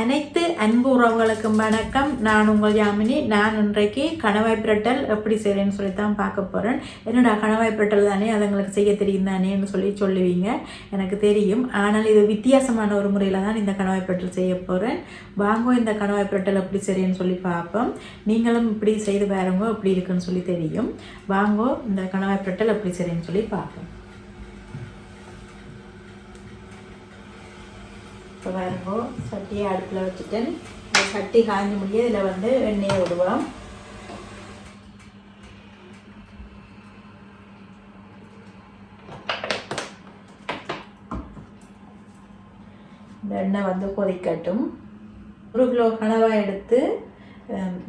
அனைத்து அன்பு உறவுகளுக்கும் வணக்கம். நான் உங்கள் யாமினி. நான் இன்றைக்கு கணவாய் பிரட்டல் எப்படி செய்கிறேன்னு சொல்லி தான் பார்க்க போகிறேன் என்னடா கணவாய் பிரட்டல் தானே? அது எங்களுக்கு செய்ய தெரியும் தானேன்னு சொல்லி சொல்லுவீங்க. எனக்கு தெரியும். ஆனால் இது வித்தியாசமான ஒரு முறையில் தான் இந்த கணவாய் பிரட்டல் செய்ய போகிறேன் வாங்கோ இந்த கணவாய் பிரட்டல் எப்படி செய்கிறேன்னு சொல்லி பார்ப்போம். நீங்களும் இப்படி செய்து பாருங்க எப்படி இருக்குன்னு சொல்லி தெரியும். வாங்கோ இந்த கணவாய் பிரட்டல் எப்படி செய்கிறேன்னு சொல்லி பார்ப்போம். இப்போ பாருங்கோ சட்டியை அடுப்பில் வச்சுட்டேன் இந்த சட்டி காய்ஞ்ச முடிய இதில் வந்து எண்ணெயை விடுவோம். இந்த எண்ணெய் வந்து கொதிக்கட்டும். ஒரு கிலோ கனவாக எடுத்து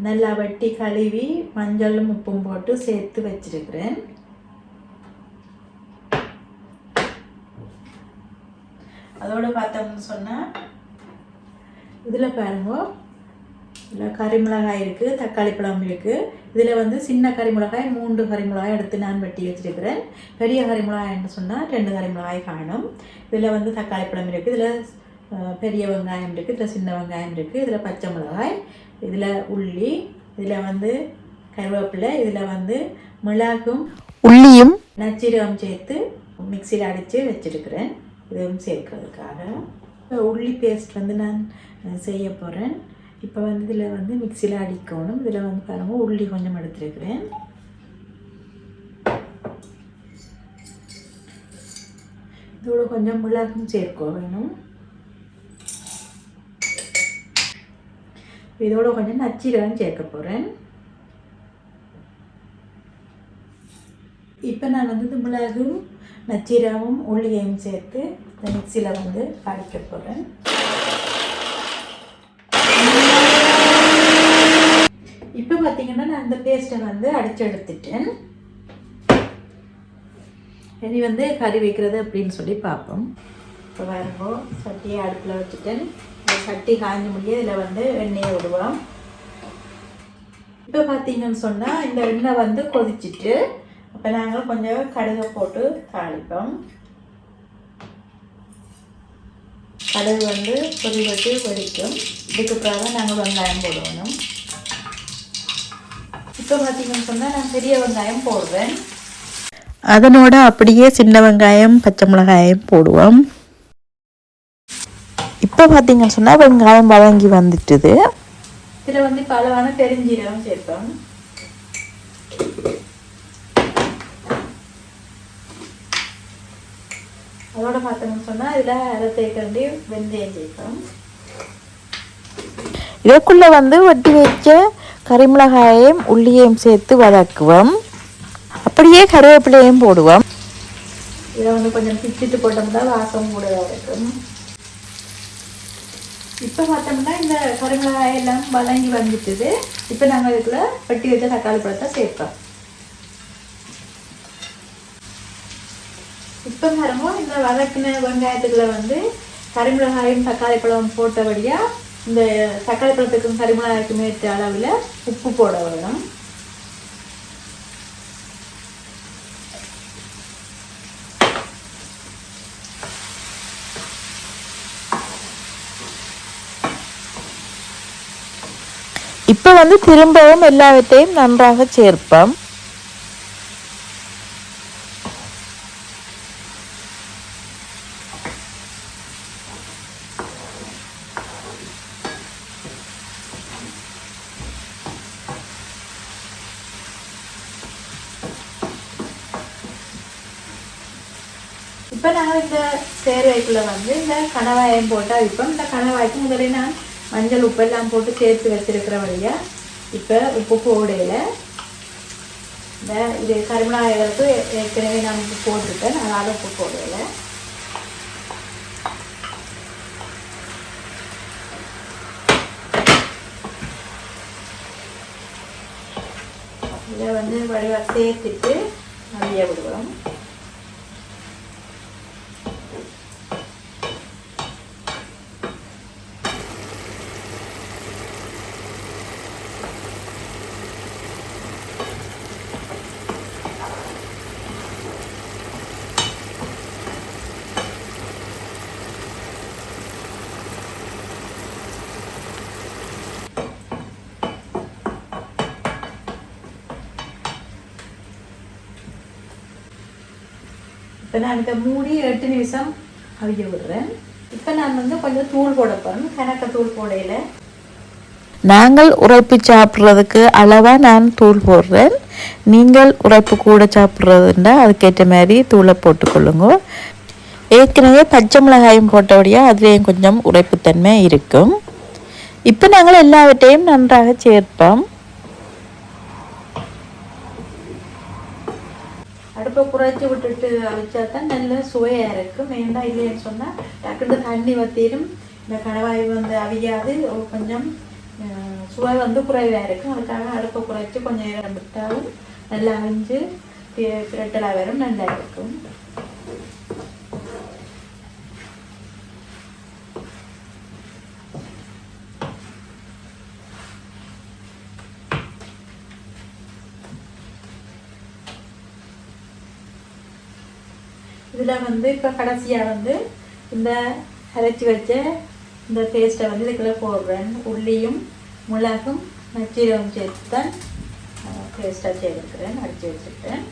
நல்லா வெட்டி கழுவி மஞ்சளும் உப்பும் போட்டு சேர்த்து வச்சிருக்கிறேன். அதோட பார்த்தோம்னு சொன்னால் இதில் பாருங்க. இதில் கறிமிளகாய் இருக்குது தக்காளி பழம் இருக்குது இதில் வந்து சின்ன கறிமிளகாய் மூன்று கறிமிளகாய் எடுத்து நான் வெட்டி வச்சிருக்கிறேன். பெரிய கறிமிளகாய்னு சொன்னால் ரெண்டு கறிமிளகாய் காணும். இதில் வந்து தக்காளி பழம் இருக்குது இதில் பெரிய வெங்காயம் இருக்குது இதில் சின்ன வெங்காயம் இருக்குது இதில் பச்சை மிளகாய் இதில் உள்ளி இதில் வந்து கருவேப்பிலை இதில் வந்து மிளகும் உள்ளியும் நச்சீரகம் சேர்த்து மிக்சியில் அடித்து வச்சிருக்கிறேன். இதுவும் சேர்க்கறதுக்காக. இப்போ உள்ளி பேஸ்ட் வந்து நான் செய்ய போகிறேன் இப்போ வந்து இதில் வந்து மிக்சியில் அடிக்கணும். இதில் வந்து பாருங்கள் உள்ளி கொஞ்சம் எடுத்துருக்கிறேன். இதோட கொஞ்சம் மிளகும் சேர்க்க வேணும். இதோட கொஞ்சம் நச்சீரகம் சேர்க்க போகிறேன் இப்போ நான் வந்து இது மிளகும் நச்சீரகமும் உள்ளியையும் சேர்த்து இந்த மிக்சியில் வந்து அடிக்க போகிறேன் இப்போ பார்த்தீங்கன்னா நான் இந்த பேஸ்ட்டை வந்து அடித்து எடுத்துட்டேன். இனி வந்து கறி வைக்கிறது அப்படின்னு சொல்லி பார்ப்போம். இப்போ பாருங்கோ சட்டியை அடுப்பில் வச்சுட்டேன். இந்த சட்டி காய்ஞ்ச முடிய இதில் வந்து எண்ணெயை விடுவோம். இப்போ பார்த்தீங்கன்னு சொன்னால் இந்த எண்ணெய் வந்து கொதிச்சிட்டு அப்போ நாங்கள் கொஞ்சம் கடுகை போட்டு தாளிப்போம் கடுகு வந்து வச்சு வெடிக்கும் இதுக்கு பிறகு நாங்கள் வெங்காயம் போடணும் இப்போ பார்த்தீங்கன்னு சொன்னால் நான் பெரிய வெங்காயம் போடுவேன் அதனோட அப்படியே சின்ன வெங்காயம் பச்சை மிளகாயம் போடுவோம் இப்போ பார்த்தீங்கன்னு சொன்னால் வெங்காயம் வதங்கி வந்துட்டுது இதில் வந்து அளவான பெருஞ்சீரகம் சேர்ப்போம் அதோட பார்த்தோம்னு சொன்னால் இதில் அரை தேக்கண்டி வெந்தயம் சேர்ப்போம் இதற்குள்ள வந்து வெட்டி வச்ச கறிமிளகாயையும் உள்ளியையும் சேர்த்து வதக்குவோம். அப்படியே கருவேப்பிலையும் போடுவோம். இதை வந்து கொஞ்சம் பிச்சுட்டு போட்டோம்னா வாசம் கூட இருக்கும். இப்போ பார்த்தோம்னா இந்த கருமிளகாய் எல்லாம் வதங்கி வந்துட்டுது. இப்போ நாங்கள் இதுக்குள்ள வெட்டி வச்ச தக்காளி பழத்தை சேர்ப்போம். இப்போ பாருங்க இந்த வதக்கின வெங்காயத்துக்குள்ள வந்து கரிமிளகாயும் தக்காளி பழம் போட்டபடியாக இந்த தக்காளி பழத்துக்கும் கரிமிளகாய்க்கும் ஏற்ற அளவில் உப்பு போட வேணும். இப்போ வந்து திரும்பவும் எல்லாவற்றையும் நன்றாக சேர்ப்போம். இப்போ நாங்கள் இந்த சேர்வைக்குள்ள வந்து இந்த கணவாயம் போட்டால் இப்போ இந்த கணவாய்க்கு முதல்ல நான் மஞ்சள் உப்பு எல்லாம் போட்டு சேர்த்து வச்சிருக்கிற வழியா இப்போ உப்பு போடையில் இந்த இது கருமிளகாய்களுக்கு ஏற்கனவே நான் உப்பு போட்டிருக்கேன் அதனால் உப்பு போடையில் இதை வந்து வடிவாக சேர்த்துட்டு நிறைய விடுவோம் இப்போ நான் இதை மூடி எட்டு நிமிஷம் அவிய விடுறேன். இப்போ நான் வந்து கொஞ்சம் தூள் போட போகிறேன் கணக்க தூள் போடையில். நாங்கள் உரைப்பு சாப்பிட்றதுக்கு அளவாக நான் தூள் போடுறேன். நீங்கள் உரைப்பு கூட சாப்பிட்றதுண்டா அதுக்கேற்ற மாதிரி தூளை போட்டுக்கொள்ளுங்க. ஏற்கனவே பச்சை மிளகாயும் போட்டபடியாக அதுலேயும் கொஞ்சம் உரைப்புத்தன்மை இருக்கும். இப்போ நாங்கள் எல்லாவற்றையும் நன்றாக சேர்ப்போம். அடுப்பை குறைச்சி விட்டுட்டு அவிச்சா தான் நல்ல சுவையாக இருக்கும். வேண்டாம் இல்லைன்னு சொன்னால் டக்குன்னு தண்ணி வத்திடும் இந்த கணவாய் வந்து அவியாது. கொஞ்சம் சுவை வந்து குறைவாக இருக்கும். அதுக்காக அடுப்பை குறைச்சி கொஞ்சம் நேரம் விட்டாலும் நல்லா அவிஞ்சு பி- பிரட்டலாக வரும் நல்லா இருக்கும். இதில் வந்து இப்போ கடைசியாக வந்து இந்த அரைச்சி வச்ச இந்த பேஸ்ட்டை வந்து இதுக்குள்ளே போடுறேன். உள்ளியும் மிளகும் நச்சீரகம் சேர்த்து தான் பேஸ்ட்டாக சேர்த்துக்கிறேன் அரைச்சி வச்சுருக்கேன்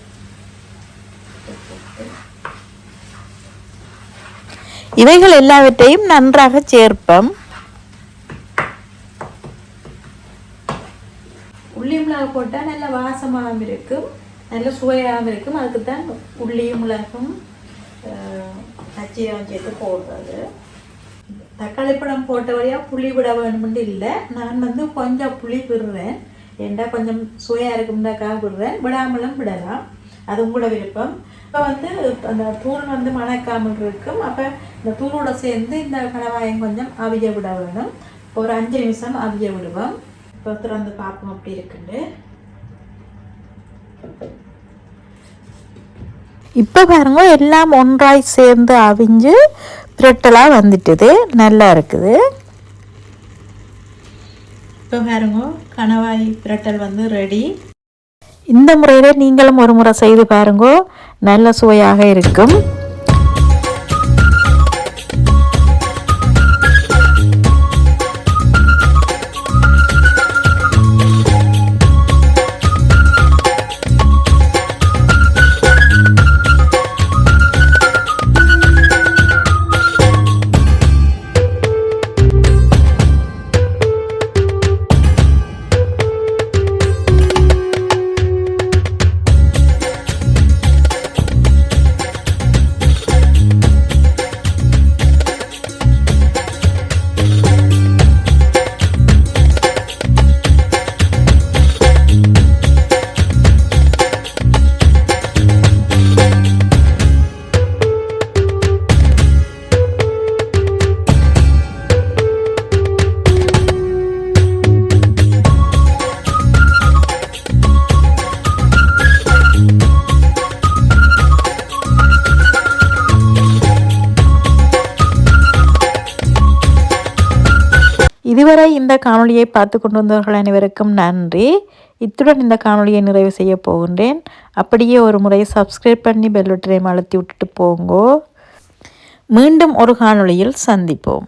இவைகள் எல்லாவற்றையும் நன்றாக சேர்ப்போம். உள்ளி மிளகு போட்டால் நல்ல வாசமாகவும் இருக்கும் நல்ல சுவையாகவும் இருக்கும். அதுக்கு தான் உள்ளியும் மிளகும் நச்சீரகம் சேர்த்து போடுறது. தக்காளி பழம் போட்ட வழியாக புளி விட வேணும்னு இல்லை. நான் வந்து கொஞ்சம் புளி விடுறேன். ஏண்டா கொஞ்சம் சுவையாக இருக்கும்டாக்காக விடுறேன். விடாமலும் விடலாம். அது உங்களோட விருப்பம். இப்போ வந்து அந்த தூள் வந்து மணக்காமல் இருக்கும். அப்போ இந்த தூளோட சேர்ந்து இந்த கணவாயம் கொஞ்சம் அவிய விட வேணும். ஒரு அஞ்சு நிமிஷம் அவிய விடுவோம். இப்போ திறந்து பார்ப்போம். அப்படி இருக்குண்டு. இப்போ பாருங்க எல்லாம் ஒன்றாய் சேர்ந்து அவிஞ்சு பிரட்டலாக வந்துட்டுது. நல்லா இருக்குது. இப்போ பாருங்க கணவாய் பிரட்டல் வந்து ரெடி இந்த முறையில் நீங்களும் ஒரு முறை செய்து பாருங்க நல்ல சுவையாக இருக்கும். இதுவரை இந்த காணொளியை பார்த்து கொண்டு வந்தவர்கள் அனைவருக்கும் நன்றி. இத்துடன் இந்த காணொளியை நிறைவு செய்ய போகின்றேன். அப்படியே ஒரு முறை சப்ஸ்கிரைப் பண்ணி பெல் பட்டனை அழுத்தி விட்டுட்டு போங்கோ. மீண்டும் ஒரு காணொளியில் சந்திப்போம்.